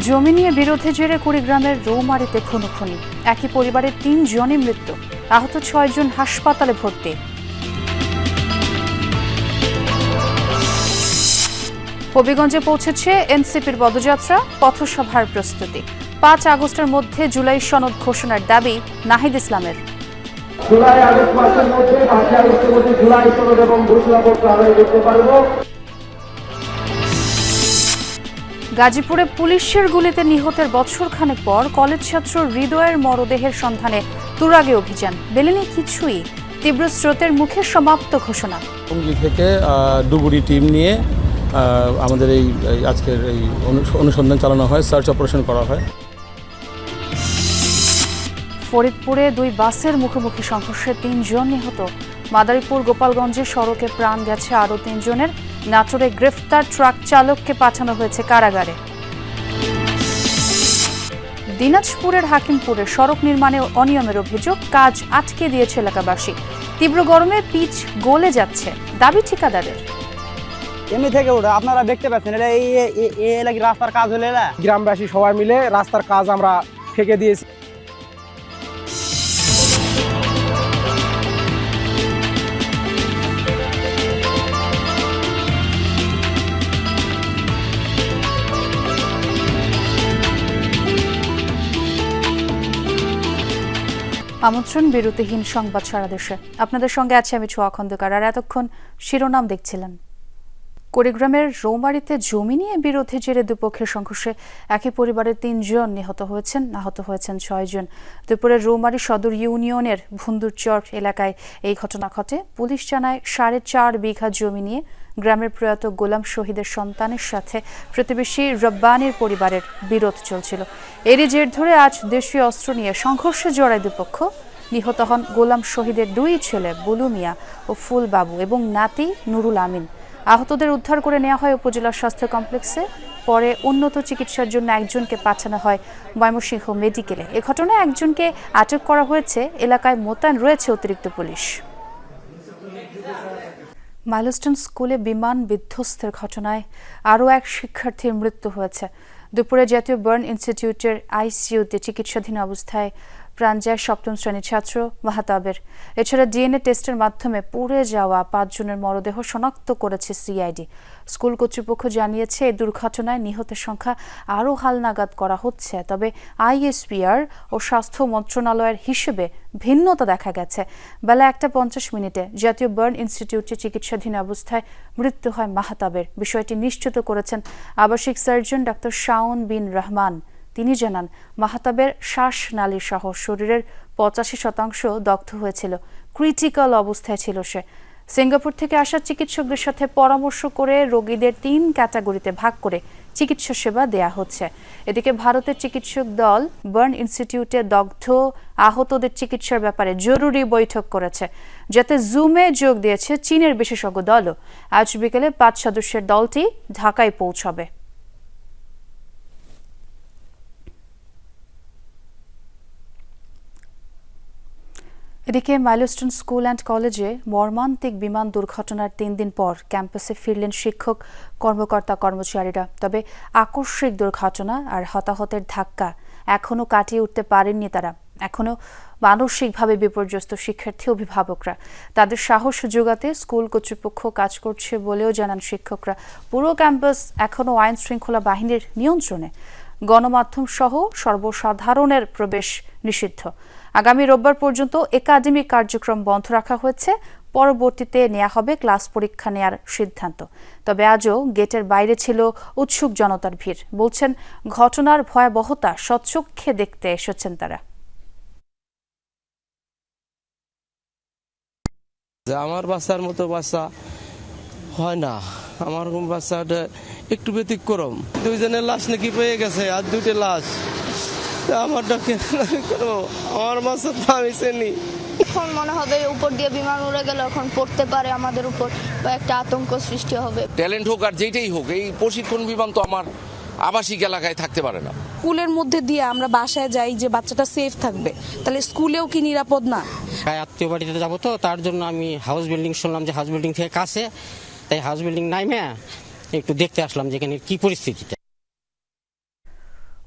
জমি নিয়ে বিরোধে জেরে কুড়িগ্রামের রৌমারিতে খুনোখুনি। একই পরিবারের তিন জনই মৃত্যু। আহত ছয়জন হাসপাতালে ভর্তি। হবিগঞ্জে পৌঁছেছে এনসিপির পদযাত্রা, পথসভার প্রস্তুতি। পাঁচ আগস্টের মধ্যে জুলাই সনদ ঘোষণার দাবি নাহিদ ইসলামের। জুলাই আগস্ট মাসের মধ্যে জুলাই সনদ এবং পারব। গাজীপুরে পুলিশের গুলিতে নিহতের বছরখানেক পর কলেজ ছাত্র হৃদয়ের মরদেহের সন্ধানে তুরাগে অভিযান। বেলেনি কিছুই। তীব্র স্রোতের মুখে সমাপ্ত ঘোষণা। টঙ্গী থেকে ডুবুরি টিম নিয়ে আমাদের এই এই আজকের এই অনুসন্ধান চালানো হয় সার্চ অপারেশন করা হয়। ফরিদপুরে দুই বাসের মুখোমুখি সংঘর্ষে তিনজন নিহত। মাদারীপুর গোপালগঞ্জে সড়কে প্রাণ গেছে আরও তিনজনের। নাটোরে গ্রেফতার ট্রাক চালককে পাঠানো হয়েছে কারাগারে। দিনাজপুরের হাকিমপুরে সড়ক নির্মাণে অনিয়মের অভিযোগ কাজ আটকে দিয়েছে এলাকাবাসী। তীব্র গরমে পিচ গলে যাচ্ছে। দাবি ঠিকাদারের। এমনি থেকে ওটা আপনারা দেখতে পাচ্ছেন এটা এই রাস্তার কাজ হলে গ্রামবাসী সবাই মিলে রাস্তার কাজ আমরা ঠেকে দিয়েছি। আমন্ত্রণ, বিরতিহীন সংবাদ সারা দেশে আপনাদের সঙ্গে আছে আমি ছোয়া খন্দকার। আর এতক্ষণ শিরোনাম দেখছিলেন। কুড়িগ্রামের রৌমারিতে জমি নিয়ে বিরোধে জেরে দুপক্ষের সংঘর্ষে একই পরিবারের তিনজন নিহত হয়েছেন, আহত হয়েছেন ছয়জন দুপুরে রৌমারি সদর ইউনিয়নের ভুন্দুরচর এলাকায় এই ঘটনা ঘটে। পুলিশ জানায় সাড়ে চার বিঘা জমি নিয়ে গ্রামের প্রয়াত গোলাম শহীদের সন্তানের সাথে প্রতিবেশী রব্বানির পরিবারের বিরোধ চলছিল। এরই জের ধরে আজ দেশীয় অস্ত্র নিয়ে সংঘর্ষে জড়ায় দুপক্ষ। নিহত হন গোলাম শহীদের দুই ছেলে বুলু মিয়া ও ফুল বাবু এবং নাতি নুরুল আমিন। আহতদের উদ্ধার করে নেওয়া হয় উপজেলা স্বাস্থ্য কমপ্লেক্সে। পরে উন্নত চিকিৎসার জন্য একজনকে পাঠানো হয় ময়মনসিংহ মেডিকেলে। এ ঘটনায় একজনকে আটক করা হয়েছে। এলাকায় মোতায়েন রয়েছে অতিরিক্ত পুলিশ। মাইলস্টোন স্কুলে বিমান বিধ্বস্তের ঘটনায় আরও এক শিক্ষার্থীর মৃত্যু হয়েছে। দুপুরে জাতীয় বার্ন ইনস্টিটিউটের আইসিইউতে চিকিৎসাধীন অবস্থায় প্রাণ যায় সপ্তম শ্রেণির ছাত্র মাহাতাবের এছাড়া ডিএনএ টেস্টের মাধ্যমে পুড়ে যাওয়া পাঁচজনের মরদেহ শনাক্ত করেছে সিআইডি। স্কুল কর্তৃপক্ষ জানিয়েছে এই দুর্ঘটনায় নিহতের সংখ্যা আরও হালনাগাদ করা হচ্ছে। তবে আইএসপিআর ও স্বাস্থ্য মন্ত্রণালয়ের হিসেবে ভিন্নতা দেখা গেছে। বেলা একটা পঞ্চাশ মিনিটে জাতীয় বার্ন ইনস্টিটিউটে চিকিৎসাধীন অবস্থায় মৃত্যু হয় মাহাতাবের। বিষয়টি নিশ্চিত করেছেন আবাসিক সার্জন ডাক্তার শাওন বিন রহমান। তিনি জানান, মাহাতাবের শ্বাসনালী সহ শরীরের পঁচাশি শতাংশ দগ্ধ হয়েছিল। ক্রিটিক্যাল অবস্থায় ছিল সে। সিঙ্গাপুর থেকে আসা চিকিৎসকদের সাথে পরামর্শ করে রোগীদের তিন ক্যাটাগরিতে ভাগ করে চিকিৎসা সেবা দেয়া হচ্ছে। এদিকে ভারতের চিকিৎসক দল বার্ন ইনস্টিটিউটে দগ্ধ আহতদের চিকিৎসার ব্যাপারে জরুরি বৈঠক করেছে, যাতে জুমে যোগ দিয়েছে চীনের বিশেষজ্ঞ দলও। আজ বিকেলে পাঁচ সদস্যের দলটি ঢাকায় পৌঁছাবে। এদিকে মাইলস্টোন স্কুল অ্যান্ড কলেজে মর্মান্তিক বিমান দুর্ঘটনার তিন দিন পর ক্যাম্পাসে ফিরলেন শিক্ষক, কর্মকর্তা, কর্মচারীরা। তবে আকস্মিক দুর্ঘটনা আর হতাহতের ধাক্কা এখনও কাটিয়ে উঠতে পারেননি তারা। এখনও মানসিকভাবে বিপর্যস্ত শিক্ষার্থী অভিভাবকরা। তাদের সাহস যোগাতে স্কুল কর্তৃপক্ষ কাজ করছে বলেও জানান শিক্ষকরা। পুরো ক্যাম্পাস এখনও আইন শৃঙ্খলা বাহিনীর নিয়ন্ত্রণে। গণমাধ্যম সহ সর্বসাধারণের প্রবেশ নিষিদ্ধ। আগামী রোববার পর্যন্ত একাডেমিক কার্যক্রম বন্ধ রাখা হয়েছে। পরবর্তীতে নেওয়া হবে ক্লাস পরীক্ষা নেয়ার সিদ্ধান্ত। তবে আজও গেটের বাইরে ছিল উৎসুক জনতার ভিড়। বলছেন, ঘটনার ভয়াবহতা স্বচক্ষে দেখতে এসেছেন তারা। আমার বাচ্চার মতো বাচ্চা হয় না। আমার বাচ্চাটা একটু ব্যতিক্রম। দুইজনের লাশ নাকি পেয়ে গেছে, আর দুইটা লাশ। আমারটা কেন আমি করব? আমার বাচ্চা তো আমি চিনি। এখন মনে হবে উপর দিয়ে বিমান উড়ে গেলে এখন পড়তে পারে আমাদের উপর বা একটা আতঙ্ক সৃষ্টি হবে। ট্যালেন্ট হোক আর যেটাই হোক এই প্রশিক্ষণ বিমান তো আমার আবাসিক এলাকায় থাকতে পারে না। স্কুলের মধ্যে দিয়ে আমরা বাসায় যাই যে বাচ্চাটা সেফ থাকবে তাহলে স্কুলেও কি নিরাপদ না? তাই আত্মীয় বাড়িতে যাব তো তার জন্য আমি হাউস বিল্ডিং শুনলাম যে হাউস বিল্ডিং থেকে কাছে। তাই হাউস বিল্ডিং নাইমে একটু দেখতে আসলাম যে এখানে কি পরিস্থিতিটা।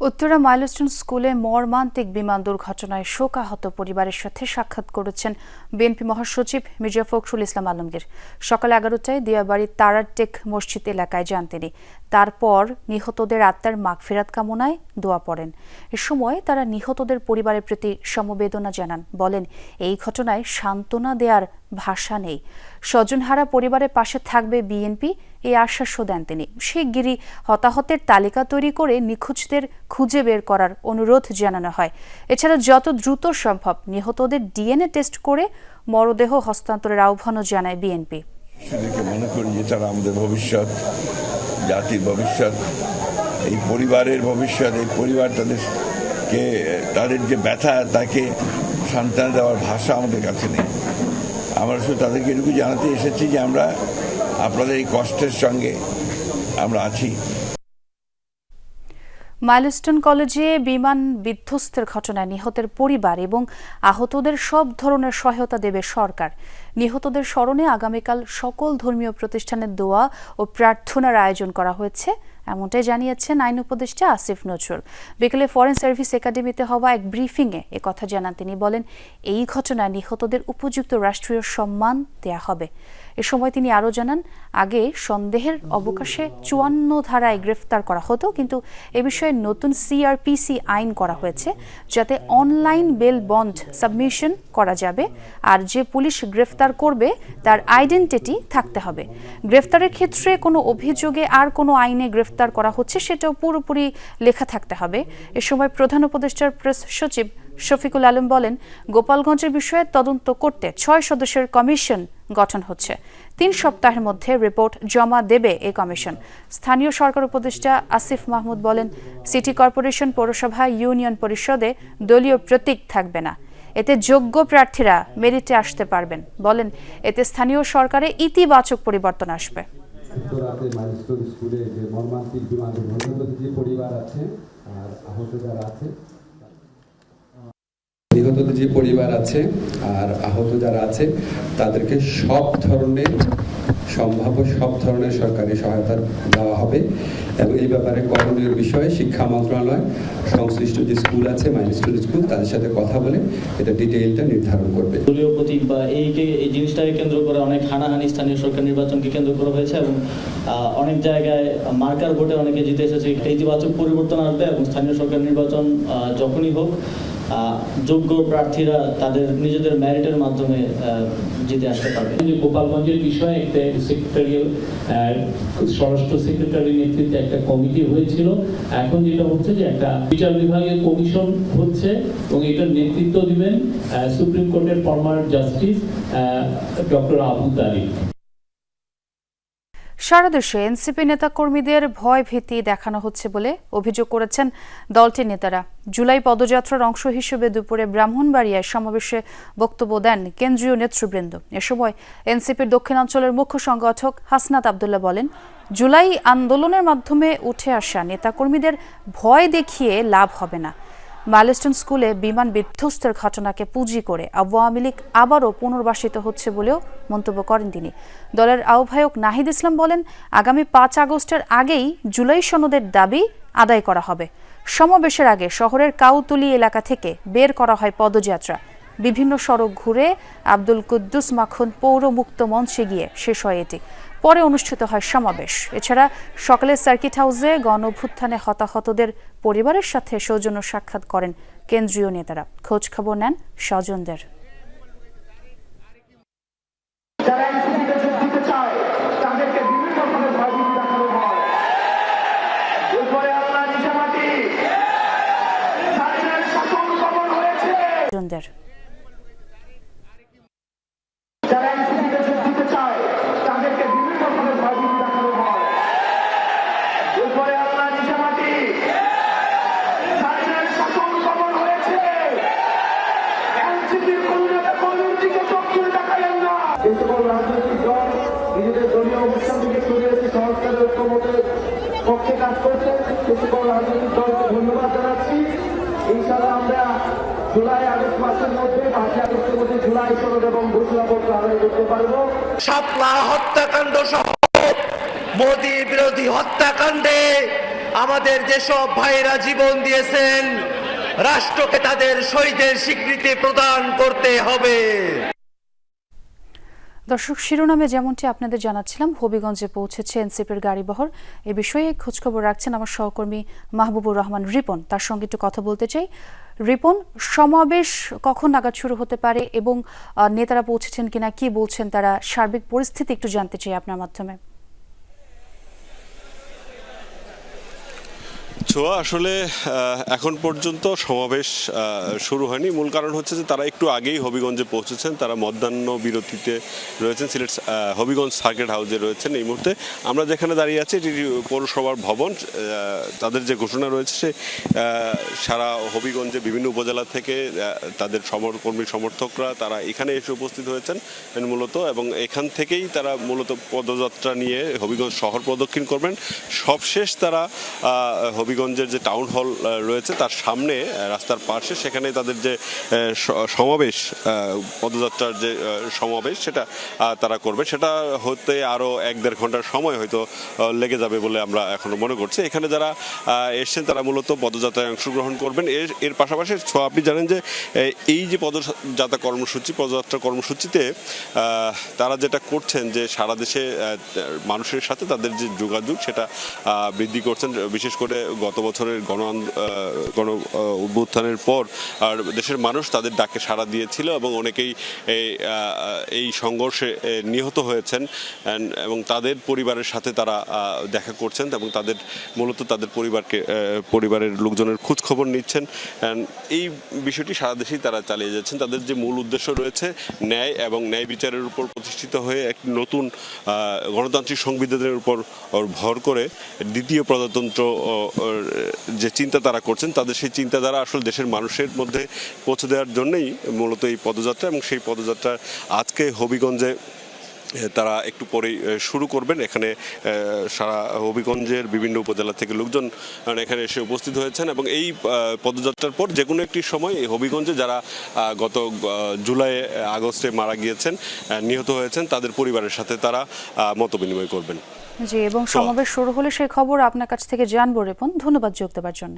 উত্তরা মাইলস্টোন স্কুলে মর্মান্তিক বিমান দুর্ঘটনায় শোকাহত পরিবারের সাথে সাক্ষাৎ করেছেন বিএনপি মহাসচিব মির্জা ফখরুল ইসলাম আলমগীর। সকাল এগারোটায় দিয়াবাড়ির তারারটেক মসজিদ এলাকায় যান তিনি। তারপর নিহতদের আত্মার মাগফিরাত কামনায় দোয়া পড়েন। এ সময় তারা নিহতদের পরিবারের প্রতি সমবেদনা জানান, বলেন, এই ঘটনায় সান্ত্বনা দেওয়ার ভাষা নেই। স্বজনহারা পরিবারের পাশে থাকবে বিএনপি, এই আশ্বাসও দেন তিনি। শিগগিরই হতাহতের তালিকা তৈরি করে নিখোঁজদের খুঁজে বের করার অনুরোধ জানানো হয়। এছাড়া যত দ্রুত সম্ভব নিহতদের ডিএনএ টেস্ট করে মরদেহ হস্তান্তরের আহ্বানও জানায় বিএনপি। মনে করি যে তারা আমাদের ভবিষ্যৎ জাতির ভবিষ্যৎ, এই পরিবারের ভবিষ্যৎ, এই পরিবার তাদেরকে তাদের যে ব্যথা, তাকে সান্ত্বনা দেওয়ার ভাষা আমাদের কাছে নেই। আমরা শুধু তাদেরকে এটুকু জানাতে এসেছি যে আমরা আপনাদের এই কষ্টের সঙ্গে আমরা আছি। মাইলস্টোন কলেজে বিমান বিধ্বস্তের ঘটনায় নিহতের পরিবার এবং আহতদের সব ধরনের সহায়তা দেবে সরকার। নিহতদের স্মরণে আগামীকাল সকল ধর্মীয় প্রতিষ্ঠানের দোয়া ও প্রার্থনার আয়োজন করা হয়েছে। এমনটাই জানিয়েছেন আইন উপদেষ্টা আসিফ নজরুল। বিকেলে ফরেন সার্ভিস একাডেমিতে হওয়া এক ব্রিফিংয়ে এ কথা জানান তিনি, বলেন, এই ঘটনায় নিহতদের উপযুক্ত রাষ্ট্রীয় সম্মান দেয়া হবে। এ সময় তিনি আরও জানান, আগে সন্দেহের অবকাশে চুয়ান্ন ধারায় গ্রেফতার করা হতো, কিন্তু এ বিষয়ে নতুন সিআরপিসি আইন করা হয়েছে, যাতে অনলাইন বেল বন্ড সাবমিশন করা যাবে, আর যে পুলিশ গ্রেফতার করবে, তার আইডেন্টিটি থাকতে হবে। গ্রেফতারের ক্ষেত্রে কোনো অভিযোগে আর কোনো আইনে গ্রেফতার করা হচ্ছে, সেটাও পুরোপুরি লেখা থাকতে হবে। এ সময় প্রধান উপদেষ্টার প্রেস সচিব শফিকুল আলম বলেন, গোপালগঞ্জের বিষয়ে তদন্ত করতে ছয় সদস্যের কমিশন গঠন হচ্ছে। তিন সপ্তাহের মধ্যে রিপোর্ট জমা দেবে এই কমিশন। স্থানীয় সরকার উপদেষ্টা আসিফ মাহমুদ বলেন, সিটি কর্পোরেশন পৌরসভা ইউনিয়ন পরিষদে দলীয় প্রতীক থাকবে না। এতে যোগ্য প্রার্থীরা মেরিটে আসতে পারবেন। বলেন, এতে স্থানীয় সরকারে ইতিবাচক পরিবর্তন আসবে। উত্তরাতে মাইলস্টোন স্কুলে যে মর্মান্তিক বিমান দুর্ঘটনাতে যে পরিবার আছে, আর আহত যারা আছে। নিহতদের যে পরিবার আছে আর আহত যারা আছে, তাদেরকে সব ধরনের সম্ভাব্য সব ধরনের সরকারি সহায়তা দেওয়া হবে এবং এই ব্যাপারে করণীয় বিষয়ে শিক্ষা মন্ত্রণালয়, সংশ্লিষ্ট যে স্কুল আছে মাইলস্টোন স্কুল তাদের সাথে কথা বলে এটা ডিটেইলটা নির্ধারণ করবে। দলীয় প্রতীক বা এই এই জিনিসটাকে কেন্দ্র করে অনেক হানাহানি স্থানীয় সরকার নির্বাচনকে কেন্দ্র করা হয়েছে এবং অনেক জায়গায় মার্কার ভোটে অনেকে জিতে এসেছে। ইতিবাচক পরিবর্তন আসবে এবং স্থানীয় সরকার নির্বাচন যখনই হোক যোগ্য প্রার্থীরা তাদের নিজেদের ম্যারিটের মাধ্যমে জিতে আসতে পারবে। গোপালগঞ্জের বিষয়ে একটা সেক্রেটারিয়াল স্বরাষ্ট্র সেক্রেটারি নেতৃত্বে একটা কমিটি হয়েছিল। এখন যেটা হচ্ছে যে একটা বিচার বিভাগের কমিশন হচ্ছে এবং এটার নেতৃত্ব দিবেন সুপ্রিম কোর্টের former justice doctor Abu Tariq সারা দেশে এনসিপি নেতাকর্মীদের ভয় ভীতি দেখানো হচ্ছে বলে অভিযোগ করেছেন দলটির নেতারা। জুলাই পদযাত্রার অংশ হিসেবে দুপুরে ব্রাহ্মণবাড়িয়ায় সমাবেশে বক্তব্য দেন কেন্দ্রীয় নেতৃবৃন্দ। এ সময় এনসিপির দক্ষিণাঞ্চলের মুখ্য সংগঠক হাসনাত আবদুল্লাহ বলেন, জুলাই আন্দোলনের মাধ্যমে উঠে আসা নেতাকর্মীদের ভয় দেখিয়ে লাভ হবে না। মাইলস্টোন স্কুলে বিমান বিধ্বস্তের ঘটনাকে পুঁজি করে আওয়ামী লীগ আবারও পুনর্বাসিত হচ্ছে বলেও মন্তব্য করেন তিনি। দলের আহ্বায়ক নাহিদ ইসলাম বলেন, আগামী পাঁচ আগস্টের আগেই জুলাই সনদের দাবি আদায় করা হবে। সমাবেশের আগে শহরের কাউতুলি এলাকা থেকে বের করা হয় পদযাত্রা। বিভিন্ন সড়ক ঘুরে আব্দুল কুদ্দুস মাখন পৌর মুক্ত মঞ্চে গিয়ে শেষ হয় এটি। পরে অনুষ্ঠিত হয় সমাবেশ। এছাড়া সকালে সার্কিট হাউসে গণ অভ্যুত্থানে হতাহতদের পরিবারের সাথে সৌজন্য সাক্ষাৎ করেন কেন্দ্রীয় নেতারা। খোঁজ খবর নেন স্বজনদের। করতে পারব। সাপলা হত্যাকাণ্ড সহ মোদী বিরোধী হত্যাকাণ্ডে আমাদের যেসব ভাইরা জীবন দিয়েছেন, রাষ্ট্রকে তাদের শহীদের স্বীকৃতি প্রদান করতে হবে। দর্শক, শিরোনামে যেমনটি আপনাদের জানাচ্ছিলাম, হবিগঞ্জে পৌঁছেছে এনসিপির গাড়িবহর এ বিষয়ে খোঁজখবর রাখছেন আমার সহকর্মী মাহবুবুর রহমান রিপন। তার সঙ্গে একটু কথা বলতে চাই। রিপন, সমাবেশ কখন নাগাদ শুরু হতে পারে এবং নেতারা পৌঁছেছেন কিনা, কি বলছেন তারা? সার্বিক পরিস্থিতি একটু জানতে চাই আপনার মাধ্যমে। ছোঁয়া আসলে এখন পর্যন্ত সমাবেশ শুরু হয়নি। মূল কারণ হচ্ছে যে তারা একটু আগেই হবিগঞ্জে পৌঁছেছেন। তারা মধ্যাহ্ন বিরতিতে রয়েছেন। সিলেট হবিগঞ্জ সার্কিট হাউসে রয়েছেন এই মুহূর্তে। আমরা যেখানে দাঁড়িয়ে আছি এটি পৌরসভার ভবন। তাদের যে ঘোষণা রয়েছে সে সারা হবিগঞ্জে বিভিন্ন উপজেলা থেকে তাদের সমর কর্মী সমর্থকরা তারা এখানে এসে উপস্থিত হয়েছেন মূলত। এবং এখান থেকেই তারা মূলত পদযাত্রা নিয়ে হবিগঞ্জ শহর প্রদক্ষিণ করবেন। সবশেষ তারা আহ, হবিগঞ্জের যে টাউন হল রয়েছে, তার সামনে রাস্তার পাশে সেখানে তাদের যে সমাবেশ পদযাত্রার যে সমাবেশ, সেটা তারা করবে। সেটা হতে আরও এক দেড় ঘণ্টার সময় হয়তো লেগে যাবে বলে আমরা এখনও মনে করছি। এখানে যারা এসছেন, তারা মূলত পদযাত্রায় অংশগ্রহণ করবেন। এর এর পাশাপাশি আপনি জানেন যে এই যে পদযাত্রা কর্মসূচি, পদযাত্রা কর্মসূচিতে তারা যেটা করছেন যে, সারা দেশে মানুষের সাথে তাদের যে যোগাযোগ, সেটা বৃদ্ধি করছেন, বিশেষ করে গত বছরের গণ গণ অভ্যুত্থানের পর আর দেশের মানুষ তাদের ডাকে সাড়া দিয়েছিল এবং অনেকেই এই সংঘর্ষে নিহত হয়েছেন। এবং তাদের পরিবারের সাথে তারা দেখা করছেন এবং তাদের, মূলত তাদের পরিবারকে পরিবারের লোকজনের খোঁজ খবর নিচ্ছেন এই বিষয়টি সারা দেশেই তারা চালিয়ে যাচ্ছেন। তাদের যে মূল উদ্দেশ্য রয়েছে ন্যায় এবং ন্যায় বিচারের উপর প্রতিষ্ঠিত হয়ে এক নতুন গণতান্ত্রিক সংবিধানের উপর ভর করে দ্বিতীয় প্রজাতন্ত্র যে চিন্তা তারা করছেন, তাদের সেই চিন্তাধারা আসলে দেশের মানুষের মধ্যে পৌঁছে দেওয়ার জন্যই মূলত এই পদযাত্রা এবং সেই পদযাত্রা আজকে হবিগঞ্জে তারা একটু পরেই শুরু করবেন। এখানে সারা হবিগঞ্জের বিভিন্ন উপজেলা থেকে লোকজন এখানে এসে উপস্থিত হয়েছেন এবং এই পদযাত্রার পর যে কোনো একটি সময় এই হবিগঞ্জে যারা গত জুলাই আগস্টে মারা গিয়েছেন নিহত হয়েছেন, তাদের পরিবারের সাথে তারা মত বিনিময় করবেন। জি এবং সমাবেশ শুরু হলে সেই খবর আপনার কাছ থেকে জানব রিপন। ধন্যবাদ যোগ দেওয়ার জন্য।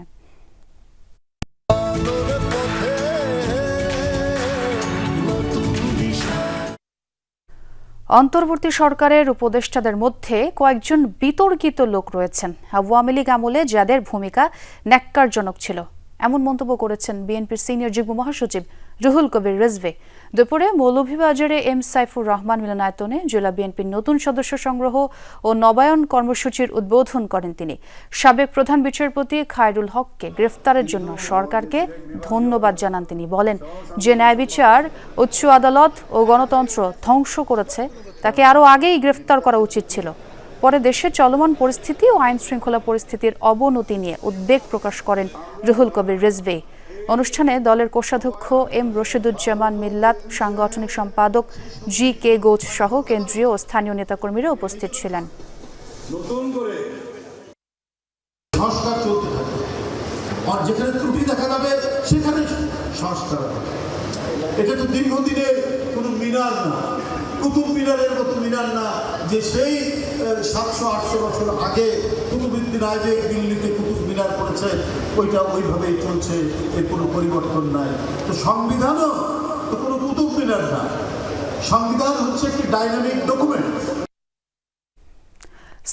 অন্তর্বর্তী সরকারের উপদেষ্টাদের মধ্যে কয়েকজন বিতর্কিত লোক রয়েছেন। আওয়ামী লীগ আমলে যাদের ভূমিকা ন্যাক্কারজনক ছিল। এমন মন্তব্য করেছেন বিএনপির সিনিয়র যুগ্ম মহাসচিব রুহুল কবির রিজভি। দুপুরে মৌলভীবাজারে এম সাইফুর রহমান মিলনায়তনে জেলা বিএনপির নতুন সদস্য সংগ্রহ ও নবায়ন কর্মসূচির উদ্বোধন করেন তিনি। সাবেক প্রধান বিচারপতি খায়রুল হককে গ্রেফতারের জন্য সরকারকে ধন্যবাদ জানান তিনি। বলেন, যে ন্যায় বিচার, উচ্চ আদালত ও গণতন্ত্র ধ্বংস করেছে, তাকে আরও আগেই গ্রেফতার করা উচিত ছিল। পরে দেশের চলমান পরিস্থিতি ও আইন শৃঙ্খলা পরিস্থিতির অবনতি নিয়ে উদ্বেগ প্রকাশ করেন রুহুল কবির রিজভি। অনুষ্ঠানে দলের কোষাধ্যক্ষ এম রশিদুজ্জামান মিল্লাত, সাংগঠনিক সম্পাদক জি কে গোচ সহ কেন্দ্রীয় ও স্থানীয় নেতাকর্মীরা উপস্থিত ছিলেন। আর যেখানে ত্রুটি দেখা যাবে, সেখানে সংস্কার এটা তো দীর্ঘদিনের কোনো না। কুতুব মিনারের মতো মিনার না, যে সেই সাতশো, আটশো বছর আগে কুতুবুদ্দিন আগে দিল্লিতে কুতুব মিনার করেছে, ওইটা ওইভাবেই চলছে এর কোনো পরিবর্তন নাই। তো সংবিধানও তো কোনো কুতুব মিনার না। সংবিধান হচ্ছে একটি ডাইনামিক ডকুমেন্ট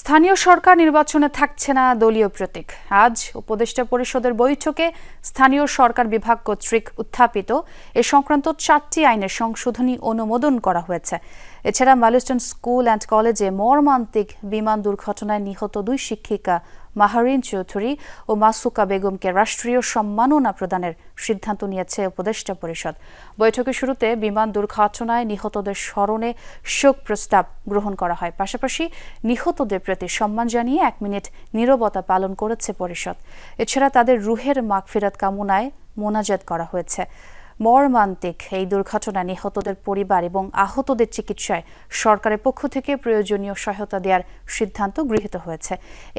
স্থানীয় সরকার নির্বাচনে থাকছে না দলীয় প্রতীক। আজ উপদেষ্টা পরিষদের বৈঠকে স্থানীয় সরকার বিভাগ কর্তৃক উত্থাপিত এ সংক্রান্ত চারটি আইনের সংশোধনী অনুমোদন করা হয়েছে। এছাড়া মালিস্টন স্কুল অ্যান্ড কলেজে মর্মান্তিক বিমান দুর্ঘটনায় নিহত দুই শিক্ষিকা মাহারিন চৌধুরী ও মাসুকা বেগমকে রাষ্ট্রীয় সম্মাননা প্রদানের সিদ্ধান্ত নিয়েছে উপদেষ্টা পরিষদ। বৈঠকের শুরুতে বিমান দুর্ঘটনায় নিহতদের স্মরণে শোক প্রস্তাব গ্রহণ করা হয়। পাশাপাশি নিহতদের প্রতি সম্মান জানিয়ে এক মিনিট নীরবতা পালন করেছে পরিষদ। এছাড়া তাদের রুহের মাগফিরাত কামনায় মোনাজাত করা হয়েছে। মর্মান্তিক এই দুর্ঘটনা নিহতদের পরিবার এবং আহতদের চিকিৎসায় সরকারের পক্ষ থেকে প্রয়োজনীয় সহায়তা দেওয়ার সিদ্ধান্ত গৃহীত হয়েছে।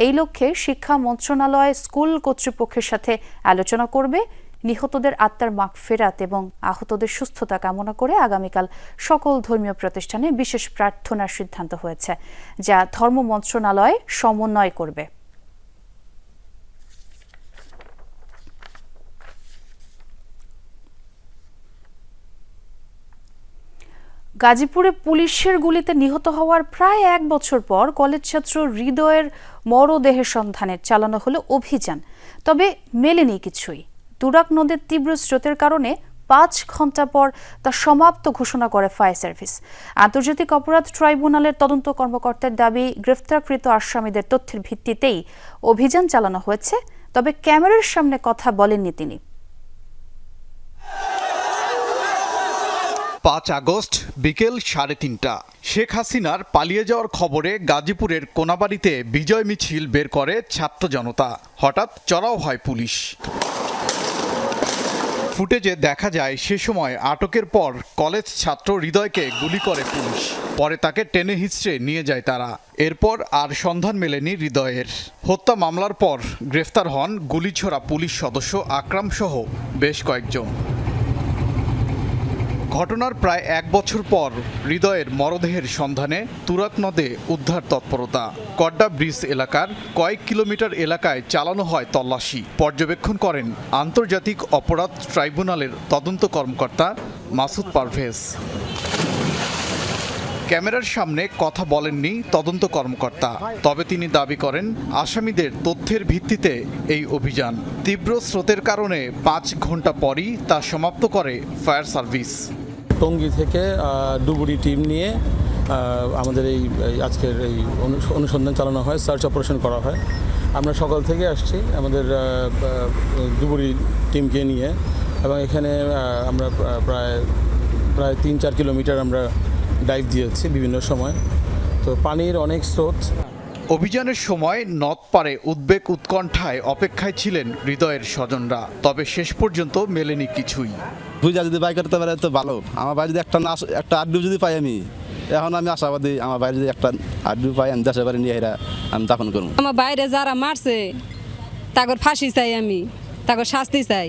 এই লক্ষ্যে শিক্ষা মন্ত্রণালয়, স্কুল কর্তৃপক্ষের সাথে আলোচনা করবে। নিহতদের আত্মার মাগ ফেরাত এবং আহতদের সুস্থতা কামনা করে আগামীকাল সকল ধর্মীয় প্রতিষ্ঠানে বিশেষ প্রার্থনার সিদ্ধান্ত হয়েছে, যা ধর্ম মন্ত্রণালয় সমন্বয় করবে। গাজীপুরে পুলিশের গুলিতে নিহত হওয়ার প্রায় এক বছর পর কলেজ ছাত্র হৃদয়ের মরদেহের সন্ধানে চালানো হলো অভিযান। তবে মেলেনি কিছুই। তুরাক নদের তীব্র স্রোতের কারণে পাঁচ ঘণ্টা পর তা সমাপ্ত ঘোষণা করে ফায়ার সার্ভিস। আন্তর্জাতিক অপরাধ ট্রাইব্যুনালের তদন্ত কর্মকর্তার দাবি, গ্রেফতারকৃত আসামিদের তথ্যের ভিত্তিতেই অভিযান চালানো হয়েছে, তবে ক্যামেরার সামনে কথা বলেননি তিনি। পাঁচ আগস্ট বিকেল সাড়ে তিনটা। শেখ হাসিনার পালিয়ে যাওয়ার খবরে গাজীপুরের কোনাবাড়িতে বিজয় মিছিল বের করে ছাত্র জনতা। হঠাৎ চড়াও হয় পুলিশ। ফুটেজে দেখা যায়, সে সময় আটকের পর কলেজ ছাত্র হৃদয়কে গুলি করে পুলিশ। পরে তাকে টেনে হিচড়ে নিয়ে যায় তারা। এরপর আর সন্ধান মেলেনি হৃদয়ের। হত্যা মামলার পর গ্রেফতার হন গুলিছোড়া পুলিশ সদস্য আকরাম সহ বেশ কয়েকজন। ঘটনার প্রায় এক বছর পর হৃদয়ের মরদেহের সন্ধানে তুরাক নদে উদ্ধার তৎপরতা। কড্ডা ব্রিজ এলাকার কয়েক কিলোমিটার এলাকায় চালানো হয় তল্লাশি। পর্যবেক্ষণ করেন আন্তর্জাতিক অপরাধ ট্রাইব্যুনালের তদন্ত কর্মকর্তা মাসুদ পারভেজ। ক্যামেরার সামনে কথা বলেননি তদন্ত কর্মকর্তা, তবে তিনি দাবি করেন আসামিদের তথ্যের ভিত্তিতে এই অভিযান। তীব্র স্রোতের কারণে পাঁচ ঘণ্টা পরই তা সমাপ্ত করে ফায়ার সার্ভিস। টঙ্গী থেকে ডুবুরি টিম নিয়ে আমাদের এই আজকের এই অনুস- অনুসন্ধান চালানো হয়, সার্চ অপারেশন করা হয়। আমরা সকাল থেকে আসছি আমাদের ডুবুরি টিমকে নিয়ে এবং এখানে আমরা প্রায় প্রায় তিন চার কিলোমিটার আমরা ডাইভ দিয়েছি বিভিন্ন সময়। তো পানির অনেক স্রোত। অভিযানের সময় নদ পারে উদ্বেগ উৎকণ্ঠায় অপেক্ষায় ছিলেন হৃদয়ের স্বজনরা, তবে শেষ পর্যন্ত মেলেনি কিছুই। বুঝা যদি বাই করতে পারে তো ভালো। আমার বাড়ি যদি একটা না একটা আড্ডু যদি পাই আমি এখন আমি আশাবাদী আমার বাড়ি যদি একটা আড্ডু পাই আমি দেশের বাড়ি নিয়ে এরা আমি দাফন করব। আমার বাইরে যারা মারছে তাগর ফাঁসি চাই আমি তাগর শাস্তি চাই।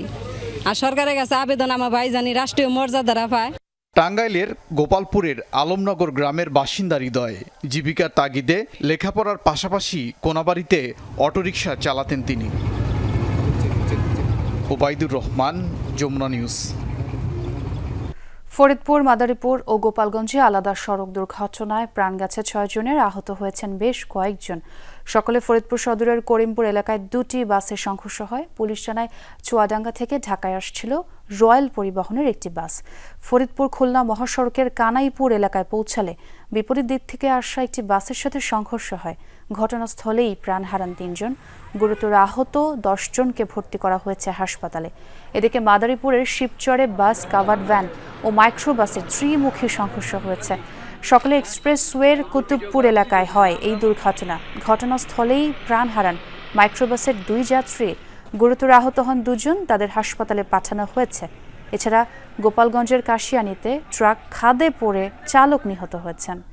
আর সরকারের কাছে আবেদন আমার ভাই জানি রাষ্ট্রীয় মর্যাদারা পায় টাঙ্গাইলের গোপালপুরের আলমনগর গ্রামের বাসিন্দা হৃদয় জীবিকার তাগিদে লেখাপড়ার পাশাপাশি কোনাবাড়িতে অটোরিকশা চালাতেন তিনি। ওবায়দুর রহমান যমুনা নিউজ। ফরিদপুর, মাদারীপুর ও গোপালগঞ্জে আলাদা সড়ক দুর্ঘটনায় প্রাণ গেছে ছয় জনের, আহত হয়েছেন বেশ কয়েকজন। সকালে ফরিদপুর সদরের করিমপুর এলাকায় দুটি বাসের সংঘর্ষ হয়। পুলিশ জানায়, চুয়াডাঙ্গা থেকে ঢাকায় আসছিল রয়্যাল পরিবহনের একটি বাস। ফরিদপুর খুলনা মহাসড়কের কানাইপুর এলাকায় পৌঁছালে বিপরীত দিক থেকে আসা একটি বাসের সাথে সংঘর্ষ হয়। ঘটনাস্থলেই প্রাণ হারান তিনজন। গুরুতর আহত দশজনকে ভর্তি করা হয়েছে হাসপাতালে। এদিকে মাদারীপুরের শিবচরে বাস, কাভার্ড ভ্যান ও মাইক্রোবাসের ত্রিমুখী সংঘর্ষ হয়েছে। সকালে এক্সপ্রেসওয়ের কুতুবপুর এলাকায় হয় এই দুর্ঘটনা। ঘটনাস্থলেই প্রাণ হারান মাইক্রোবাসের দুই যাত্রী। গুরুতর আহত হন দুজন, তাদের হাসপাতালে পাঠানো হয়েছে। এছাড়া গোপালগঞ্জের কাশিয়ানিতে ট্রাক খাদে পড়ে চালক নিহত হয়েছেন।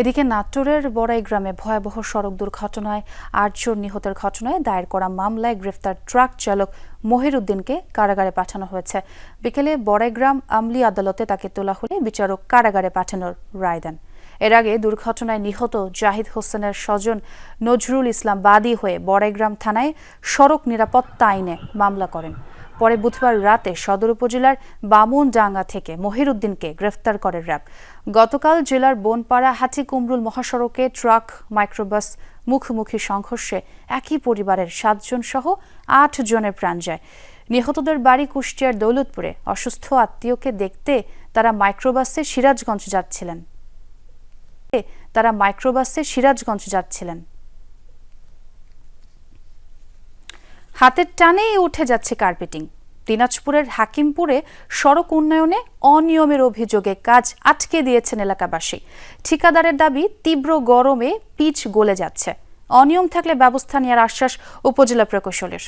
এদিকে নাটোরের বড়াই গ্রামে ভয়াবহ সড়ক দুর্ঘটনায় আটজন নিহতের ঘটনায় দায়ের করা মামলায় গ্রেফতার ট্রাক চালক মহিরুদ্দিনকে কারাগারে পাঠানো হয়েছে। বিকেলে বড়াইগ্রাম আমলি আদালতে তাকে তোলা হলে বিচারক কারাগারে পাঠানোর রায় দেন। এর আগে দুর্ঘটনায় নিহত জাহিদ হোসেনের স্বজন নজরুল ইসলাম বাদী হয়ে বড়াইগ্রাম থানায় সড়ক নিরাপত্তা আইনে মামলা করেন। পরে বুধবার রাতে সদর উপজেলার বামুনডাঙ্গা থেকে মহিরুদ্দিনকে গ্রেফতার করে র্যাব। গতকাল জেলার বনপাড়া হাতি কুমরুল মহাসড়কে ট্রাক, মাইক্রোবাস, মুখোমুখি সংঘর্ষে একই পরিবারের সাতজন সহ আট জনের প্রাণ যায়। নিহতদের বাড়ি কুষ্টিয়ার দৌলতপুরে অসুস্থ আত্মীয়কে দেখতে তারা মাইক্রোবাসে সিরাজগঞ্জ যাচ্ছিলেন। তারা মাইক্রোবাসে সিরাজগঞ্জ যাচ্ছিলেন। হাতের টানেই উঠে যাচ্ছে কার্পেটিং। দিনাজপুরের হাকিমপুরে সড়ক উন্নয়নে অনিয়মের অভিযোগে কাজ আটকে দিয়েছেন এলাকাবাসী। ঠিকাদারের দাবি, তীব্র গরমে পিচ গলে যাচ্ছে। অনিয়ম থাকলে ব্যবস্থা নেওয়ার আশ্বাস উপজেলা প্রকৌশলের।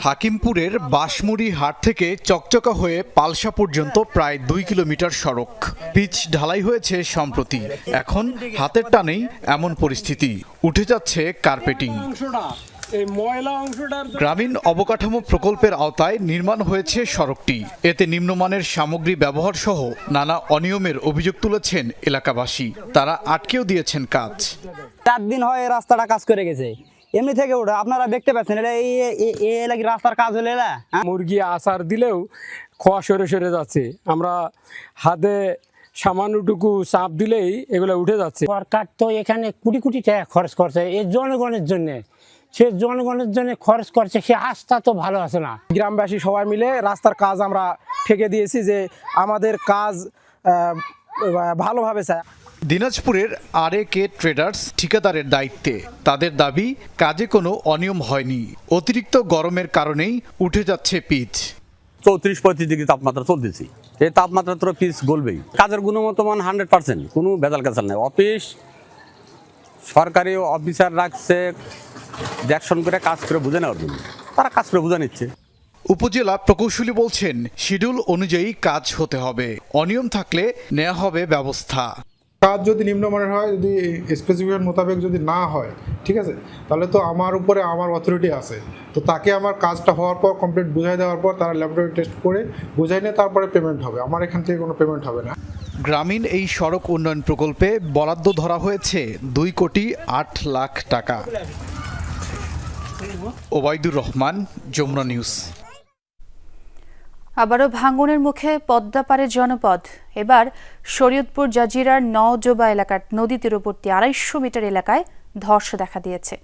হাকিমপুরের বাঁশমুড়ি হাট থেকে চকচকা হয়ে পালসা পর্যন্ত প্রায় দুই কিলোমিটার সড়ক। পিচ ঢালাই হয়েছে সম্প্রতি। এখন হাতের টানেই এমন পরিস্থিতি। উঠে যাচ্ছে কার্পেটিং। গ্রামীণ অবকাঠামো প্রকল্পের আওতায় নির্মাণ হয়েছে সড়কটি। এতে নিম্নমানের সামগ্রী ব্যবহার সহ নানা অনিয়মের অভিযোগ তুলেছেন এলাকাবাসী। তারা আটকেও দিয়েছেন কাজ। চার দিন হয় রাস্তাটা কাজ করে গেছে। এমনি থেকে ওটা আপনারা দেখতে পাচ্ছেন এটা এই এলাকি রাস্তার কাজ হলে এলা হ্যাঁ? মুরগি আসার দিলেও খোয়া সরে সরে যাচ্ছে। আমরা হাতে সামান্যটুকু চাপ দিলেই এগুলো উঠে যাচ্ছে। সরকার তো এখানে কোটি কোটি টাকা খরচ করছে এই জনগণের জন্য। সে জনগণের জন্য খরচ করছে সে আস্থা তো ভালো আছে না। গ্রামবাসী সবাই মিলে রাস্তার কাজ আমরা ঠেকে দিয়েছি যে আমাদের কাজ আহ, ভালোভাবে চায় দিনাজপুরের আর এ কে ট্রেডার্স ঠিকাদারের দায়িত্বে। তাদের দাবি কাজে কোনো অনিয়ম হয়নি। অতিরিক্ত গরমের কারণেই উঠে যাচ্ছে পিচ। চৌত্রিশ পঁয়ত্রিশ ডিগ্রি তাপমাত্রা চলতেছি। এই তাপমাত্রা তো পিস গলবেই। কাজের গুণগত মান হান্ড্রেড পার্সেন্ট। কোনো ভেজাল কেসাল নেই অফিস সরকারি অফিসার রাখছে দেখশন করে কাজ করে বুঝে নেওয়ার জন্য। তারা কাজ করে বুঝে নিচ্ছে। উপজেলা প্রকৌশলী বলছেন শিডিউল অনুযায়ী কাজ হতে হবে। অনিয়ম থাকলে নেওয়া হবে ব্যবস্থা। কাজ যদি নিম্নমানের হয়, যদি স্পেসিফিকেশন মোতাবেক যদি না হয়, ঠিক আছে? তাহলে তো আমার উপরে আমার অথরিটি আছে। তো তাকে আমার কাজটা হওয়ার পর কমপ্লিট বুঝাই দেওয়ার পর, তারা ল্যাবরেটরি টেস্ট করে বুঝাই নিয়ে তারপরে পেমেন্ট হবে। আমার এখান থেকে কোনো পেমেন্ট হবে না। গ্রামীণ এই সড়ক উন্নয়ন প্রকল্পে বরাদ্দ ধরা হয়েছে দুই কোটি আট লাখ টাকা। ওবায়দুর রহমান, যমুনা নিউজ। আবারও ভাঙনের মুখে পদ্মাপাড়ে জনপদ। এবার শরীয়তপুর জাজিরার নজোবা এলাকার নদী তীরবর্তী আড়াইশো মিটার এলাকায় ধর্ষ দেখা দিয়েছে।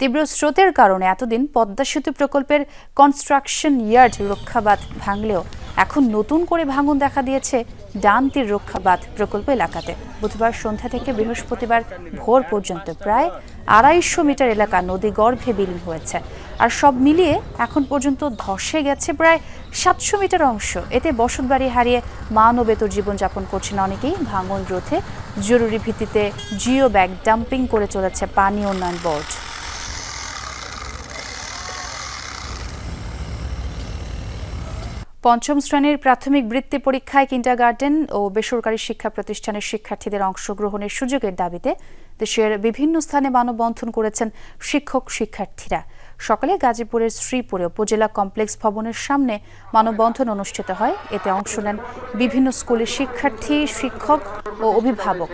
তীব্র স্রোতের কারণে এতদিন পদ্মা সেতু প্রকল্পের কনস্ট্রাকশন ইয়ার্ড রক্ষাবাদ ভাঙলেও এখন নতুন করে ভাঙন দেখা দিয়েছে ডান তীর রক্ষাবাদ প্রকল্প এলাকাতে। বুধবার সন্ধ্যা থেকে বৃহস্পতিবার ভোর পর্যন্ত প্রায় আড়াইশো মিটার এলাকা নদী গর্ভে বিলীন হয়েছে। আর সব মিলিয়ে এখন পর্যন্ত ধসে গেছে প্রায় সাতশো মিটার অংশ। এতে বসতবাড়ি হারিয়ে মান ও বেতর জীবনযাপন করছেন অনেকেই। ভাঙন রোধে জরুরি ভিত্তিতে জিও ব্যাগ ডাম্পিং করে চলেছে পানি উন্নয়ন বোর্ড। পঞ্চম শ্রেণির প্রাথমিক বৃত্তি পরীক্ষায় কিন্ডারগার্টেন ও বেসরকারি শিক্ষা প্রতিষ্ঠানের শিক্ষার্থীদের অংশগ্রহণের সুযোগের দাবিতে দেশের বিভিন্ন স্থানে মানববন্ধন করেছেন শিক্ষক শিক্ষার্থীরা। সকালে গাজীপুরের শ্রীপুরে উপজেলা কমপ্লেক্স ভবনের সামনে মানববন্ধন অনুষ্ঠিত হয়। এতে অংশ নেন বিভিন্ন স্কুলের শিক্ষার্থী, শিক্ষক ও অভিভাবক।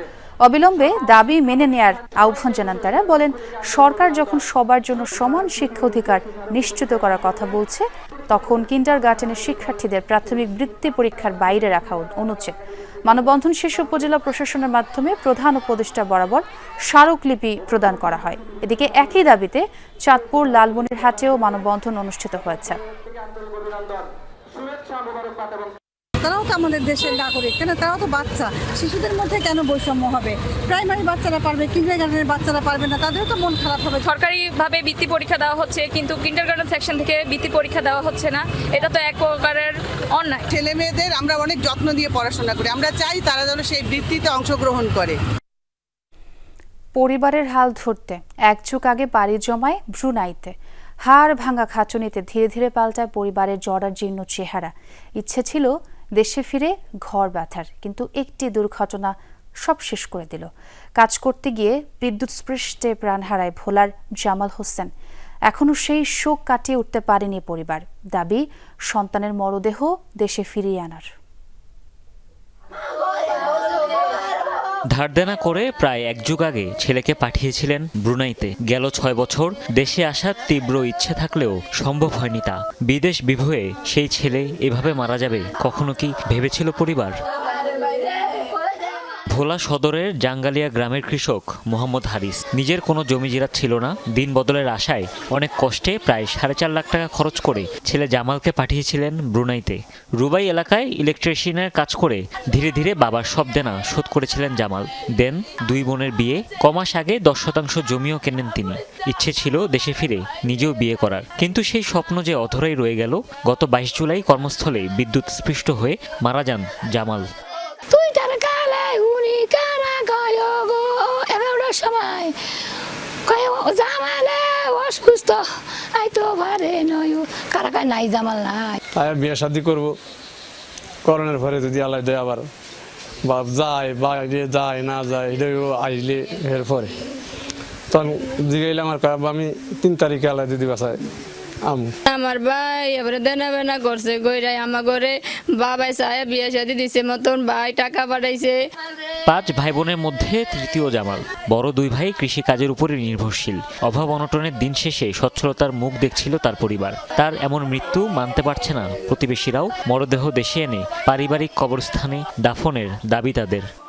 অবিলম্বে দাবি মেনে নেয়ার আহ্বান জানান তারা। বলেন, সরকার যখন সবার জন্য সমান শিক্ষা অধিকার নিশ্চিত করার কথা বলছে তখন কিন্ডার গার্টেনের শিক্ষার্থীদের প্রাথমিক বৃত্তি পরীক্ষার বাইরে রাখা অনুচিত মানববন্ধন শেষে উপজেলা প্রশাসনের মাধ্যমে প্রধান উপদেষ্টা বরাবর স্মারকলিপি প্রদান করা হয়। এদিকে একই দাবিতে চাঁদপুর লালমনিরহাটেও মানববন্ধন অনুষ্ঠিত হয়েছে। তারাও তো আমাদের দেশের নাগরিক কেন? তারাও তো বাচ্চা। শিশুদের মধ্যে কেন বৈষম্য হবে? প্রাইমারি বাচ্চারা পারবে কিন্ডার গার্ডেনের বাচ্চারা পারবে না তাদেরও তো মন খারাপ হবে। সরকারিভাবে বৃত্তি পরীক্ষা দেওয়া হচ্ছে কিন্তু কিন্ডারগার্টেন সেকশন থেকে বৃত্তি পরীক্ষা দেওয়া হচ্ছে না। এটা তো এক প্রকারের অন্যায়। ছেলে মেয়েদের আমরা অনেক যত্ন দিয়ে পড়াশোনা করি। আমরা চাই তারা যেন সেই বৃত্তিতে অংশগ্রহণ করে। পরিবারের হাল ধরতে এক যুগ আগে পাড়ি জমায় ব্রুনাইতে। হাড় ভাঙা খাঁচুনিতে ধীরে ধীরে পাল্টায় পরিবারের জরার জীর্ণ চেহারা। ইচ্ছে ছিল দেশে ফিরে ঘর ব্যথার। কিন্তু একটি দুর্ঘটনা সব শেষ করে দিল। কাজ করতে গিয়ে বিদ্যুৎ স্পৃষ্টে প্রাণ হারায় ভোলার জামাল হোসেন। এখনও সেই শোক কাটিয়ে উঠতে পারেনি পরিবার। দাবি, সন্তানের মরদেহ দেশে ফিরিয়ে আনার। ধার দেনা করে প্রায় এক যুগ আগে ছেলেকে পাঠিয়েছিলেন ব্রুনাইতে। গেল ছয় বছর, দেশে আসার তীব্র ইচ্ছে থাকলেও সম্ভব হয়নি তা। বিদেশ বিভয়ে সেই ছেলে এভাবে মারা যাবে, কখনো কি ভেবেছিল পরিবার? ভোলা সদরের জাঙ্গালিয়া গ্রামের কৃষক মোহাম্মদ হারিস। নিজের কোনো জমি জিরাত ছিল না। দিন বদলের আশায় অনেক কষ্টে প্রায় সাড়ে চার লাখ টাকা খরচ করে ছেলে জামালকে পাঠিয়েছিলেন ব্রুনাইতে। রুবাই এলাকায় ইলেকট্রিশিয়ানের কাজ করে ধীরে ধীরে বাবার সব দেনা শোধ করেছিলেন জামাল। দেন দুই বোনের বিয়ে। কমাস আগে দশ শতাংশ জমিও কেনেন তিনি। ইচ্ছে ছিল দেশে ফিরে নিজেও বিয়ে করার। কিন্তু সেই স্বপ্ন যে অধরাই রয়ে গেল, গত বাইশ জুলাই কর্মস্থলে বিদ্যুৎ স্পৃষ্ট হয়ে মারা যান জামাল। তুই তার সময়। কয় ও জামালে অসুস্থ আই তো পারে নয়। কারা কায় নাই জামাল নাই। তাই বিয়ে শাদি করব। করোনার পরে যদি আল্লাহ দেয় আবার বা যায় বাইরে যায় না যায় এটাও আইলে এর পরে তো তখন জিগাইলাম আর কয়, আমি তিন তারিখে আলাই দিদি বাসায় আমার ভাই এবারে দেনা বেনা করছে গইরাই আমার ঘরে বাবাই সাহেব বিয়ে শাদি দিছে মতন ভাই টাকা পাঠাইছে। পাঁচ ভাই বোনের মধ্যে তৃতীয় জামাল। বড় দুই ভাই কৃষি কাজের উপরে নির্ভরশীল। অভাব অনটনের দিন শেষে সচ্ছলতার মুখ দেখছিল তার পরিবার। তার এমন মৃত্যু মানতে পারছে না। প্রতিবেশীরাও মরদেহ দেশে এনে পারিবারিক কবরস্থানে দাফনের দাবি তাদের।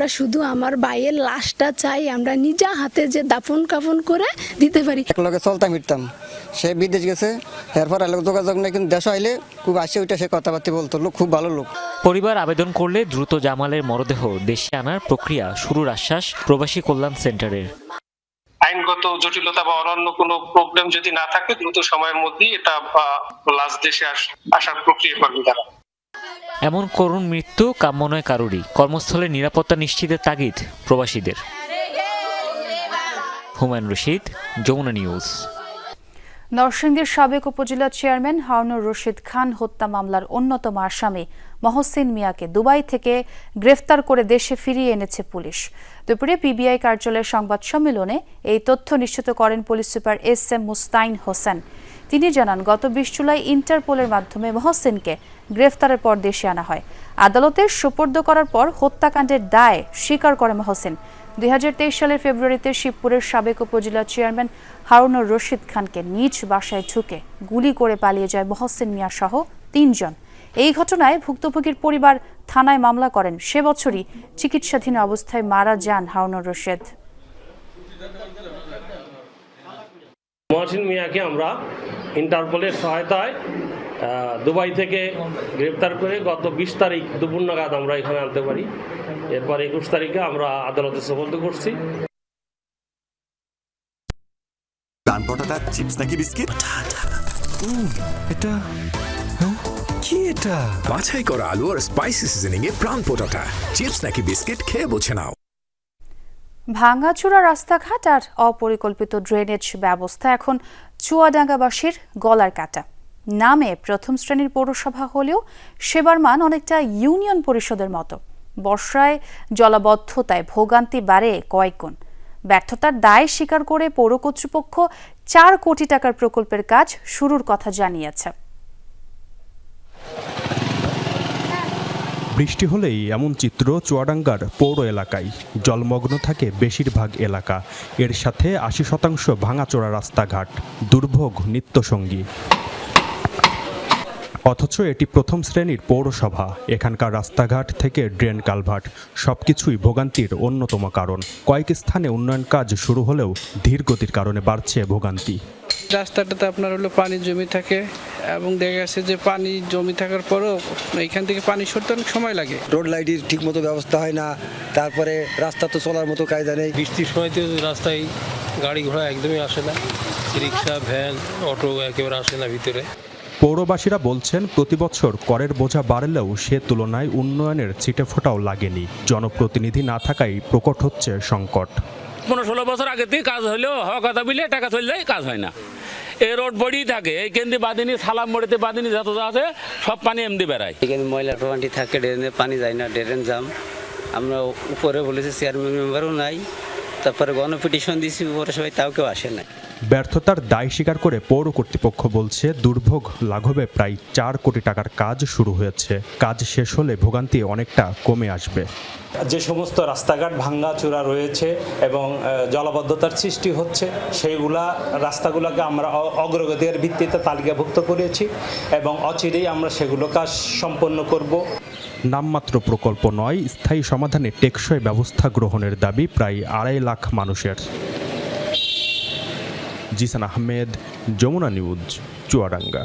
আমরা শুধু আমার ভাইয়ের লাশটা চাই আমরা নিজা হাতে যে দাফন কাফন করে দিতে পারি। এক লগে চলতাম ফিরতাম। সে বিদেশ গেছে এরপর আলোক যোগাযোগ নেই কিন্তু দেশ আইলে খুব আসে ওইটা সে কথাবার্তা বলতো লোক খুব ভালো লোক। পরিবার আবেদন করলে দ্রুত জামালের মরদেহ দেশে আনার প্রক্রিয়া শুরুর আশ্বাস প্রবাসী কল্যাণ সেন্টারের। আইনগত জটিলতা বা অন্যান্য কোনো প্রবলেম যদি না থাকে দ্রুত সময়ের মধ্যেই এটা লাস্ট দেশে আসার প্রক্রিয়া করবে তারা। এমন করুণ মৃত্যু কাম্য নয় কারোরই। কর্মস্থলে নিরাপত্তা নিশ্চিতের তাগিদ প্রবাসীদের। হুমায়ুন রশিদ, যমুনা নিউজ। নরসিংদীর সাবেক উপজেলা চেয়ারম্যান হারুনুর রশিদ খান হত্যা মামলার অন্যতম আসামি মহসিন মিয়াকে দুবাই থেকে গ্রেফতার করে দেশে ফিরিয়ে এনেছে পুলিশ। দুপুরে পিবিআই কার্যালয়ের সংবাদ সম্মেলনে এই তথ্য নিশ্চিত করেন police super S M Mustain Hossain. তিনি জানান, গত বিশ জুলাই ইন্টারপোলের মাধ্যমে মহসেনকে গ্রেফতারের পর দেশে আনা হয়। আদালতে সোপর্দ করার পর হত্যাকাণ্ডের দায় স্বীকার করে মহসেন। দুই হাজার তেইশ সালের ফেব্রুয়ারিতে শিবপুরের সাবেক উপজেলা চেয়ারম্যান হারুনুর রশিদ খানকে নিজ বাসায় ঢুকে গুলি করে পালিয়ে যায় মহসেন মিয়া সহ তিনজন। এই ঘটনায় ভুক্তভোগীর পরিবার থানায় মামলা করেন। সে বছরই চিকিৎসাধীন অবস্থায় মারা যান হারুনুর রশিদ। মহসিন মিয়াকে আমরা ইন্টারপোলের সহায়তায় দুবাই থেকে গ্রেপ্তার করে গত বিশ তারিখ দুপুর নাগাদ আমরা এখানে আনতে পারি। এরপর একুশ তারিখে আমরা আদালতে সোপর্দ করছি। প্রাণ পটাটা চিপস নাকি বিস্কিট? এটা হ্যাঁ? কি এটা? বাছাই করা আলু আর স্পাইসি সিজনিং এ প্রাণ পটাটা। চিপস নাকি বিস্কিট খেয়ে বোঝে নাও। ভাঙাচোরা রাস্তাঘাট আর অপরিকল্পিত ড্রেনেজ ব্যবস্থা এখন চুয়াডাঙ্গাবাসীর গলার কাটা। নামে প্রথম শ্রেণির পৌরসভা হলেও সেবার মান অনেকটা ইউনিয়ন পরিষদের মতো। বর্ষায় জলাবদ্ধতায় ভোগান্তি বাড়ে কয়েক গুণ। ব্যর্থতার দায় স্বীকার করে পৌর কর্তৃপক্ষ চার কোটি টাকার প্রকল্পের কাজ শুরুর কথা জানিয়েছে। বৃষ্টি হলেই এমন চিত্র চুয়াডাঙ্গার পৌর এলাকায়। জলমগ্ন থাকে বেশিরভাগ এলাকা। এর সাথে আশি শতাংশ ভাঙাচোরা রাস্তাঘাট। দুর্ভোগ নিত্যসঙ্গী। অথচ এটি প্রথম শ্রেণির পৌরসভা। এখানকার রাস্তাঘাট থেকে ড্রেন কালভার্ট সবকিছুই ভোগান্তির অন্যতম কারণ। কয়েক স্থানে উন্নয়ন কাজ শুরু হলেও ধীর গতির কারণে বাড়ছে ভোগান্তি। রাস্তাটাতে আপনার হলো পানি জমি থাকে এবং দেখা গেছে যে পানি জমি থাকার পরেও এখান থেকে পানি সরতে অনেক সময় লাগে। রোড লাইটের ঠিক মতো ব্যবস্থা হয় না তারপরে রাস্তা তো চলার মতো কায়দা নেই। বৃষ্টির সময় তো রাস্তায় গাড়ি ঘোড়া একদমই আসে না রিক্সা ভ্যান অটো একেবারে আসে না ভিতরে। পৌরবাসীরা বলছেন প্রতি বছর করের বোঝা বাড়লেও সে তুলনায় উন্নয়নের ছিটেফোঁটাও লাগেনি। জনপ্রতিনিধি না থাকায় প্রকট হচ্ছে সংকট। পনেরো ষোলো বছর আগে থেকে কাজ হলেও হওয়া কথা বলে টাকা চললে কাজ হয় না। এই রোড বড়ি থাকে এই কেন্দ্রে বাদিনী সালাম মোড়েতে বাদিনী যত যা আছে সব পানি এমনি বেড়ায়। এখানে ময়লা টোয়ান্টি থাকে ড্রেনে পানি যায় না ড্রেন জাম আমরা উপরে বলেছি চেয়ারম্যান মেম্বারও নাই তারপরে গণপিটিশন দিয়েছি উপরে সবাই তাও কেউ আসে না ব্যর্থতার দায় স্বীকার করে পৌর কর্তৃপক্ষ বলছে দুর্ভোগ লাঘবে প্রায় চার কোটি টাকার কাজ শুরু হয়েছে। কাজ শেষ হলে ভোগান্তি অনেকটা কমে আসবে। যে সমস্ত রাস্তাঘাট ভাঙ্গাচোরা রয়েছে এবং জলাবদ্ধতার সৃষ্টি হচ্ছে সেইগুলা রাস্তাগুলোকে আমরা অগ্রগতির ভিত্তিতে তালিকাভুক্ত করেছি এবং অচিরেই আমরা সেগুলো কাজ সম্পন্ন করব। নামমাত্র প্রকল্প নয় স্থায়ী সমাধানে টেকসই ব্যবস্থা গ্রহণের দাবি প্রায় আড়াই লাখ মানুষের। জিসান আহমেদ যমুনা নিউজ চুয়াডাঙ্গা।